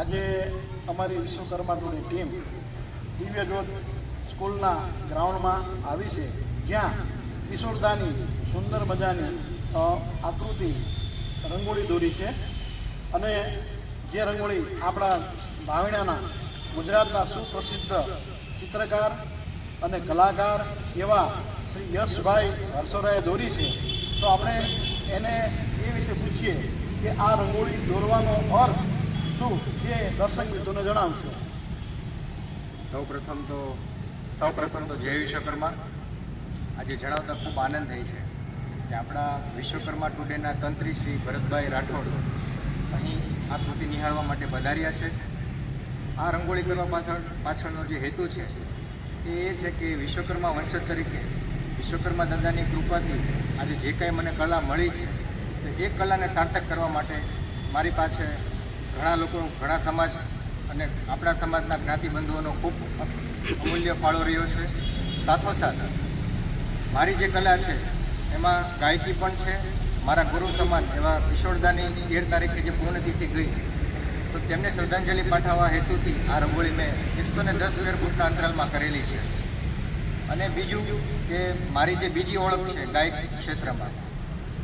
આજે અમારી વિશ્વકર્માટુની ટીમ દિવ્યજ્યોત સ્કૂલના ગ્રાઉન્ડમાં આવી છે. જ્યાં કિશોરદાની સુંદર મજાની આકૃતિ રંગોળી દોરી છે. અને જે રંગોળી આપણા ભાવણાના ગુજરાતના સુપ્રસિદ્ધ ચિત્રકાર અને કલાકાર એવા શ્રી યશભાઈ હર્ષોરાએ દોરી છે. તો આપણે એને એ વિશે પૂછીએ કે આ રંગોળી દોરવાનો અર્થ શું? તે દર્શક મિત્રોને જણાવશો. સૌ પ્રથમ તો સૌ પ્રથમ તો જય વિશ્વકર્મા. આજે જણાવતા ખૂબ આનંદ થાય છે કે આપણા વિશ્વકર્મા ટુડેના તંત્રી શ્રી ભરતભાઈ રાઠોડ અહીં આ કૃતિ નિહાળવા માટે પધાર્યા છે. આ રંગોળી કરવા પાછળ પાછળનો જે હેતુ છે એ એ છે કે વિશ્વકર્મા વંશજ તરીકે વિશ્વકર્મા દાદાની કૃપાથી આજે જે કાંઈ મને કલા મળી છે, તો એ કલાને સાર્થક કરવા માટે મારી પાસે ઘણા લોકો, ઘણા સમાજ અને આપણા સમાજના જ્ઞાતિબંધુઓનો ખૂબ અમૂલ્ય ફાળો રહ્યો છે. સાથોસાથ, મારી જે કલા છે, એમાં ગાયકી પણ છે, મારા ગુરુ સમાન, એવા કિશોરદાની તેર તારીખે જે પૂર્ણતિથિ ગઈ, તો તેમને શ્રદ્ધાંજલિ પાઠવવા હેતુથી આ રંગોળી મેં એકસો ને દસ વેર ફૂટના અંતરાલમાં કરેલી છે. અને બીજું કે મારી જે બીજી ઓળખ છે, ગાયક ક્ષેત્રમાં,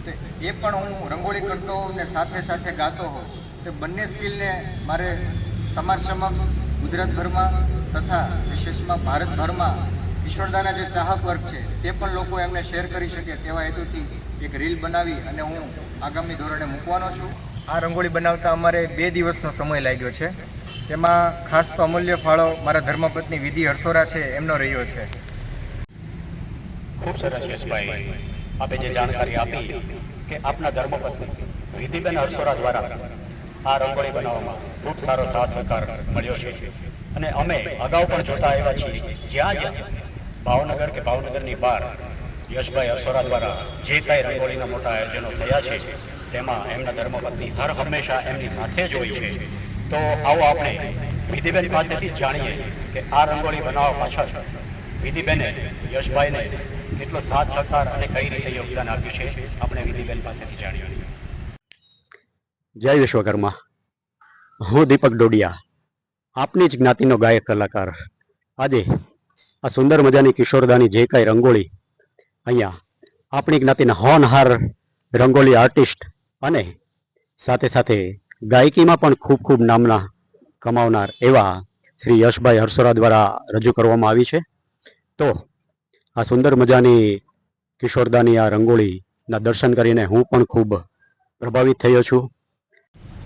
તે એ પણ હું રંગોળી કરતો ને સાથે સાથે ગાતો હોઉં તો બંને સ્કિલને મારે સમાજ સમક્ષ ગુજરાતભરમાં તથા વિશેષમાં ભારતભરમાં ઈશ્વરદાના જે ચાહક વર્ગ છે, તે પણ લોકો એમને શેર કરી શકે તેવા હેતુથી એક રીલ બનાવી અને હું આગામી ધોરણે મૂકવાનો છું. આ રંગોળી બનાવતા અમારે બે દિવસનો સમય લાગ્યો છે. તેમાં ખાસ તો અમૂલ્ય ફાળો મારા ધર્મપત્ની વિધિ હરસોરા છે, એમનો રહ્યો છે. ખૂબ સરસ યશભાઈ, આપે જે જાણકારી આપી કે આપના ધર્મપત્ની વિધિબેન હર્ષોરા દ્વારા આ રંગોળી બનાવવામાં ખૂબ સારો સાથ સહકાર મળ્યો છે. અને અમે અગાઉ પણ જોતા આવ્યા છીએ, જ્યાં જ્યાં ભાવનગર કે ભાવનગરની બહાર યશભાઈ અસોરા દ્વારા જે કાંઈ રંગોળીના મોટા આયોજનો થયા છે, તેમાં એમના ધર્મપત્ની હર હંમેશા એમની સાથે જ હોય છે. તો આવો આપણે વિધિબેન પાસેથી જાણીએ કે આ રંગોળી બનાવવા પાછળ વિધિબેને યશભાઈને કેટલો સાથ સહકાર અને કઈ રીતે યોગદાન આપ્યું છે, આપણે વિધિબેન પાસેથી જાણીએ. જય વિશ્વકર્મા. હું દીપક ડોડિયા, આપની જ જ્ઞાતિનો ગાયક કલાકાર. આજે આ સુંદર મજાની કિશોરદાની જે કાંઈ રંગોળી, અહીંયા આપણી જ્ઞાતિના હોનહાર રંગોળી આર્ટિસ્ટ અને સાથે સાથે ગાયકીમાં પણ ખૂબ ખૂબ નામના કમાવનાર એવા શ્રી યશભાઈ હર્ષોરા દ્વારા રજૂ કરવામાં આવી છે. તો આ સુંદર મજાની કિશોરદાની આ રંગોળીના દર્શન કરીને હું પણ ખૂબ પ્રભાવિત થયો છું.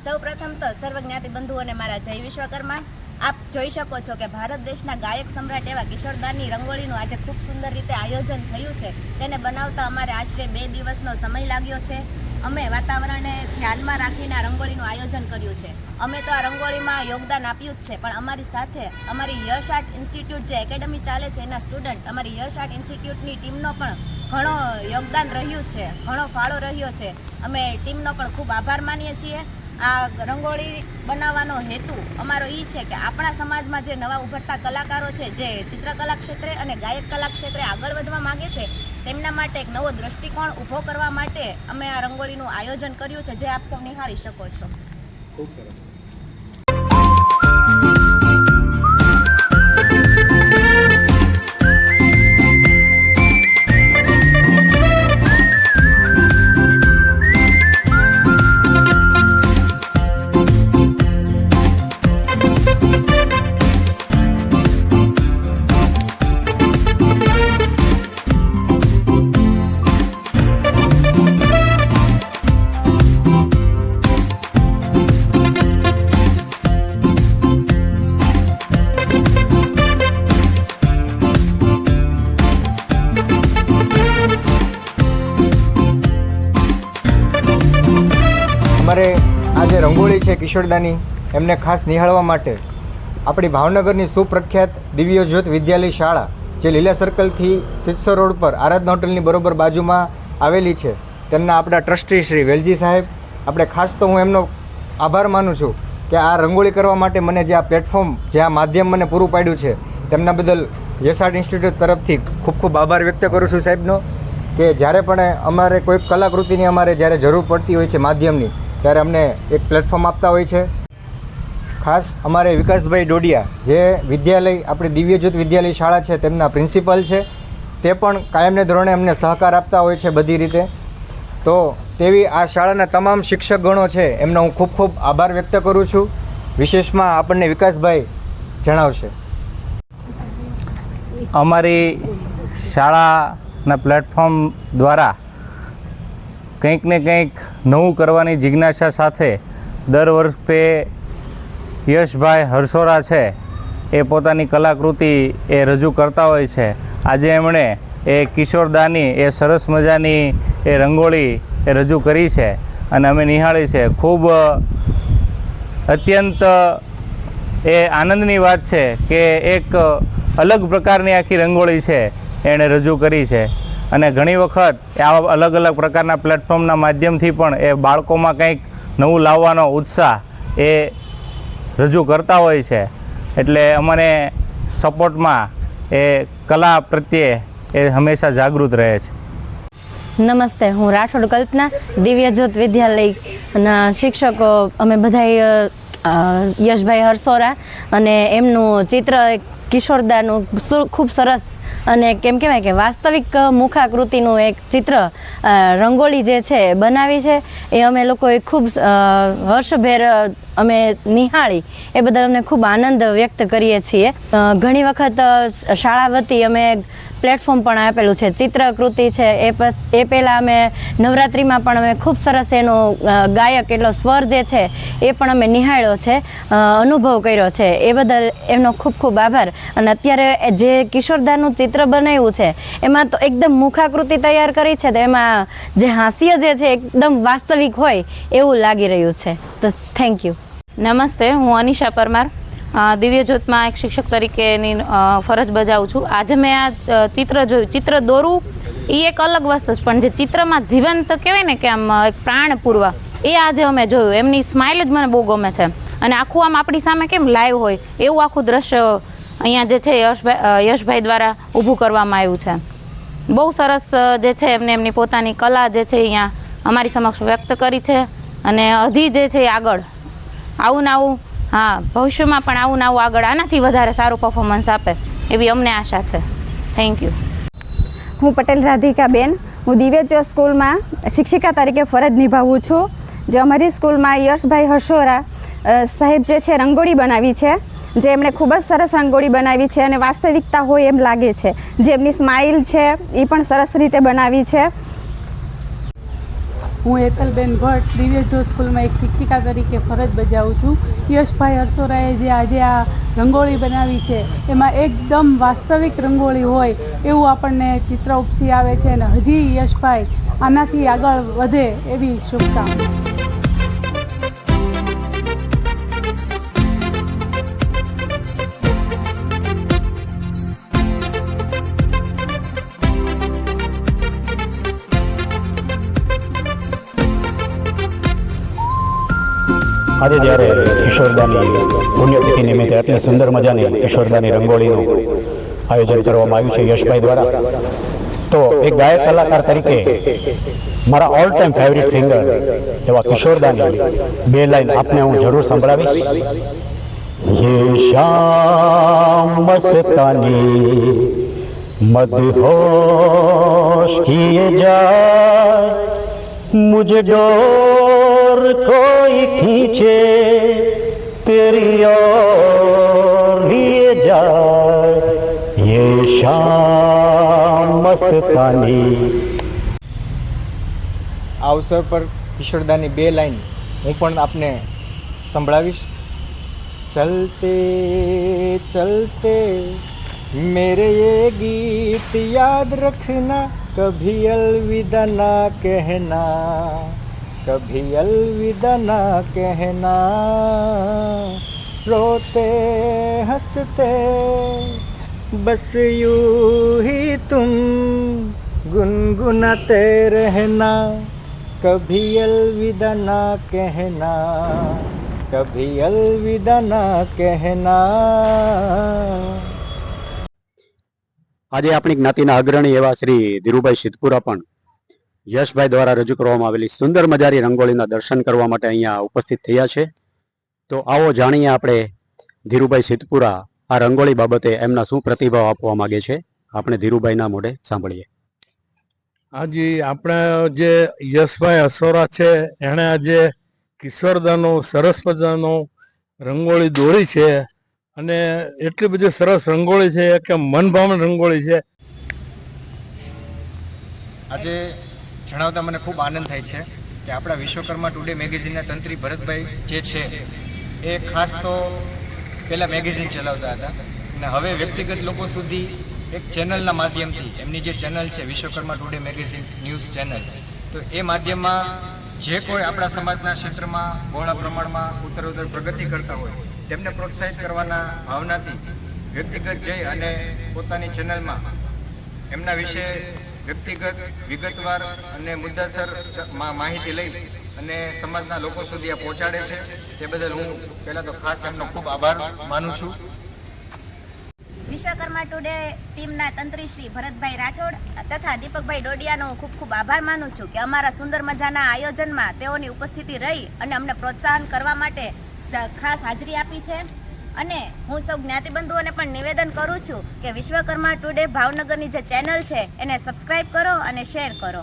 સૌ પ્રથમ તો સર્વજ્ઞાતિ બંધુઓને મારા જય વિશ્વકર્મા, આપ જોઈ શકો છો કે ભારત દેશના ગાયક સમ્રાટ એવા કિશોરદાનની રંગોળીનું આજે ખૂબ સુંદર રીતે આયોજન થયું છે. તેને બનાવતા અમારે આશરે બે દિવસનો સમય લાગ્યો છે. અમે વાતાવરણને ધ્યાનમાં રાખીને આ રંગોળીનું આયોજન કર્યું છે. અમે તો આ રંગોળીમાં યોગદાન આપ્યું જ છે, પણ અમારી સાથે અમારી યશ આર્ટ ઇન્સ્ટિટ્યૂટ જે એકેડમી ચાલે છે, એના સ્ટુડન્ટ, અમારી યશ આર્ટ ઇન્સ્ટિટ્યૂટની ટીમનો પણ ઘણો યોગદાન રહ્યું છે, ઘણો ફાળો રહ્યો છે. અમે ટીમનો પણ ખૂબ આભાર માનીએ છીએ. આ રંગોળી બનાવવાનો હેતુ અમારો એ છે કે આપણા સમાજમાં જે નવા ઉભરતા કલાકારો છે, જે ચિત્રકલા ક્ષેત્રે અને ગાયક કલા ક્ષેત્રે આગળ વધવા માગે છે, તેમના માટે એક નવો દૃષ્ટિકોણ ઊભો કરવા માટે અમે આ રંગોળીનું આયોજન કર્યું છે, જે આપ સૌ નિહાળી શકો છો. ખૂબ સરસ. જે રંગોળી છે કિશોરદાની, એમને ખાસ નિહાળવા માટે આપણી ભાવનગરની સુપ્રખ્યાત દિવ્ય જ્યોત વિદ્યાલય શાળા, જે લીલા સર્કલથી સિત્સો રોડ પર આરાધના હોટલની બરોબર બાજુમાં આવેલી છે, તેમના આપણા ટ્રસ્ટી શ્રી વેલજી સાહેબ, આપણે ખાસ તો હું એમનો આભાર માનું છું કે આ રંગોળી કરવા માટે મને જે આ પ્લેટફોર્મ જે આ માધ્યમ મને પૂરું પાડ્યું છે, તેમના બદલ યસાર્ટ ઇન્સ્ટિટ્યૂટ તરફથી ખૂબ ખૂબ આભાર વ્યક્ત કરું છું સાહેબનો, કે જ્યારે પણ અમારે કોઈક કલાકૃતિની અમારે જ્યારે જરૂર પડતી હોય છે માધ્યમની ત્યારે અમને એક પ્લેટફોર્મ આપતા હોય છે. ખાસ અમારે વિકાસભાઈ ડોડિયા, જે વિદ્યાલય, આપણી દિવ્યજ્યોત વિદ્યાલય શાળા છે, તેમના પ્રિન્સિપલ છે, તે પણ કાયમને ધોરણે અમને સહકાર આપતા હોય છે બધી રીતે. તો તેવી આ શાળાના તમામ શિક્ષકગણો છે, એમનો હું ખૂબ ખૂબ આભાર વ્યક્ત કરું છું. વિશેષમાં આપણને વિકાસભાઈ જણાવશે. અમારી શાળાના પ્લેટફોર્મ દ્વારા કંઈક ને કંઈક નવું કરવાની જિજ્ઞાસા સાથે દર વર્ષે યશભાઈ હર્ષોરા છે, એ પોતાની કલાકૃતિ એ રજૂ કરતા હોય છે. આજે એમણે એ કિશોરદાની એ સરસ મજાની એ રંગોળી એ રજૂ કરી છે અને અમે નિહાળી છે. ખૂબ અત્યંત એ આનંદની વાત છે કે એક અલગ પ્રકારની આખી રંગોળી છે એણે રજૂ કરી છે. અને ઘણી વખત આવા અલગ અલગ પ્રકારના પ્લેટફોર્મના માધ્યમથી પણ એ બાળકોમાં કંઈક નવું લાવવાનો ઉત્સાહ એ રજૂ કરતા હોય છે. એટલે અમને સપોર્ટમાં એ કલા પ્રત્યે એ હંમેશા જાગૃત રહે છે. નમસ્તે, હું રાઠોડ કલ્પના, દિવ્યજ્યોત વિદ્યાલયના શિક્ષકો, અમે બધાય યશભાઈ હરસોરા અને એમનું ચિત્ર કિશોરદાનું ખૂબ સરસ અને કેમ કહેવાય કે વાસ્તવિક મુખાકૃતિનું એક ચિત્ર રંગોળી જે છે બનાવી છે, એ અમે લોકોએ ખૂબ હર્ષભેર અમે નિહાળી. એ બદલ અમને ખૂબ આનંદ વ્યક્ત કરીએ છીએ. ઘણી વખત શાળા વતી અમે પ્લેટફોર્મ પણ આપેલું છે. ચિત્રકૃતિ છે. એ એ પહેલાં અમે નવરાત્રિમાં પણ અમે ખૂબ સરસ એનો ગાયક એટલો સ્વર જે છે, એ પણ અમે નિહાળ્યો છે અનુભવ કર્યો છે. એ બદલ એમનો ખૂબ ખૂબ આભાર. અને અત્યારે જે કિશોરદાનું ચિત્ર બનાવ્યું છે, એમાં તો એકદમ મુખાકૃતિ તૈયાર કરી છે. તો એમાં જે હાસ્ય જે છે, એકદમ વાસ્તવિક હોય એવું લાગી રહ્યું છે. તો થેન્ક યુ નમસ્તે, હું અનિશા પરમાર. દિવ્ય જ્યોતમાં એક શિક્ષક તરીકેની ફરજ બજાવું છું. આજે મેં આ ચિત્ર જોયું. ચિત્ર દોરવું એ એક અલગ વસ્તુ છે, પણ જે ચિત્રમાં જીવંત કહેવાય ને કે આમ એક પ્રાણ પૂરવા, એ આજે અમે જોયું. એમની સ્માઇલ જ મને બહુ ગમે છે. અને આખું આમ આપણી સામે કેમ લાઈવ હોય, એવું આખું દ્રશ્ય અહીંયા જે છે યશભાઈ યશભાઈ દ્વારા ઊભું કરવામાં આવ્યું છે. બહુ સરસ જે છે, એમને એમની પોતાની કલા જે છે, અહીંયા અમારી સમક્ષ વ્યક્ત કરી છે. અને હજી જે છે આગળ. આવું ને આવું હા, ભવિષ્યમાં પણ આવું ને આવું આગળ આનાથી વધારે સારું પરફોર્મન્સ આપે, એવી અમને આશા છે. થેન્ક યુ હું પટેલ રાધિકાબેન, હું દિવ્યજ્યોત સ્કૂલમાં શિક્ષિકા તરીકે ફરજ નિભાવું છું, જે અમારી સ્કૂલમાં યશભાઈ હર્ષોરા સાહેબ જે છે, રંગોળી બનાવી છે, જે એમણે ખૂબ જ સરસ રંગોળી બનાવી છે અને વાસ્તવિકતા હોય એમ લાગે છે. જે એમની સ્માઇલ છે, એ પણ સરસ રીતે બનાવી છે. હું હેતલબેન ભટ્ટ, દિવ્યજ્યોત સ્કૂલમાં એક શિક્ષિકા તરીકે ફરજ બજાવું છું. યશભાઈ હરસોરાએ જે આજે આ રંગોળી બનાવી છે, એમાં એકદમ વાસ્તવિક રંગોળી હોય એવું આપણને ચિત્ર ઉપસી આવે છે અને હજી યશભાઈ આનાથી આગળ વધે એવી શુભકામના. આજે જ્યારે કિશોરદાની પુણ્યતિથિ નિમિત્તે એટલી સુંદર મજાની કિશોરદાની રંગોળીનું આયોજન કરવામાં આવ્યું છે યશભાઈ દ્વારા, તો એક ગાયક કલાકાર તરીકે મારા ઓલ ટાઈમ ફેવરિટ સિંગર એવા કિશોરદાની બે લાઈન આપને હું જરૂર સંભળાવીશ. યે શ્યામ મસ્તાની મદહોશ કિયે જાય મુજે ડો डोर कोई खींचे तेरी ओर लिए जाए ये शाम मस्तानी આ અવસર પર કિશોરદાની બે લાઈન હું પણ આપને સંભળાવીશ ચલતે ચલતે मेरे ये गीत याद रखना कभी अलविदा ना कहना कभी अलविदा ना कहना रोते हंसते बस यूं ही तुम गुनगुनाते रहना कभी अलविदा ना कहना कभी अलविदा ना कहना આજે આપણી જ્ઞાતિના અગ્રણી એવા શ્રી ધીરુભાઈ સિદ્ધપુરા પણ યશભાઈ દ્વારા રજૂ કરવામાં આવેલી સુંદર મજારી રંગોળીના દર્શન કરવા માટે અહીંયા ઉપસ્થિત થયા છે. તો આવો જાણીએ આપણે ધીરુભાઈ સિદ્ધપુરા આ રંગોળી બાબતે એમના શું પ્રતિભાવ આપવા માગે છે? આપણે ધીરુભાઈના મોઢે સાંભળીએ. આજે આપણા જે યશભાઈ અસોરા છે એણે આજે કિશોરદાનો સરસ મજાનો રંગોળી દોરી છે અને એટલી બધી સરસ રંગોળી છે કે મનભાવન રંગોળી છે. આજે જણાવતા મને ખૂબ આનંદ થાય છે કે આપણા વિશ્વકર્મા ટુડે મેગેઝિનના તંત્રી ભરતભાઈ જે છે, એ ખાસ તો પહેલાં મેગેઝિન ચલાવતા હતા. અને હવે વ્યક્તિગત લોકો સુધી એક ચેનલના માધ્યમથી, એમની જે ચેનલ છે, Vishwakarma today magazine news channel, તો એ માધ્યમમાં જે કોઈ આપણા સમાજના ક્ષેત્રમાં બહોળા પ્રમાણમાં ઉત્તરોત્તર પ્રગતિ કરતા હોય, તેમને પ્રોત્સાહિત કરવાના ભાવનાથી વ્યક્તિગત જઈ અને પોતાની ચેનલમાં એમના વિશે વ્યક્તિગત, વિગતવાર અને મુદ્દાસર માહિતી લઈ અને સમાજના લોકો સુધી આ પહોંચાડે છે. તે બદલ હું પહેલાં તો ખાસ એમનો ખૂબ આભાર માનું છું. વિશ્વકર્મા ટુડે ટીમના તંત્રી શ્રી ભરતભાઈ રાઠોડ તથા દીપકભાઈ ડોડિયાનો ખૂબ ખૂબ આભાર માનું છું કે અમારા સુંદર મજાના આયોજનમાં તેઓની ઉપસ્થિતિ રહી અને અમને પ્રોત્સાહન કરવા માટે ખાસ હાજરી આપી છે. અને હું સૌ જ્ઞાતિબંધુઓને પણ નિવેદન કરું છું કે વિશ્વકર્મા ટુડે ભાવનગરની જે ચેનલ છે એને સબસ્ક્રાઈબ કરો અને શેર કરો.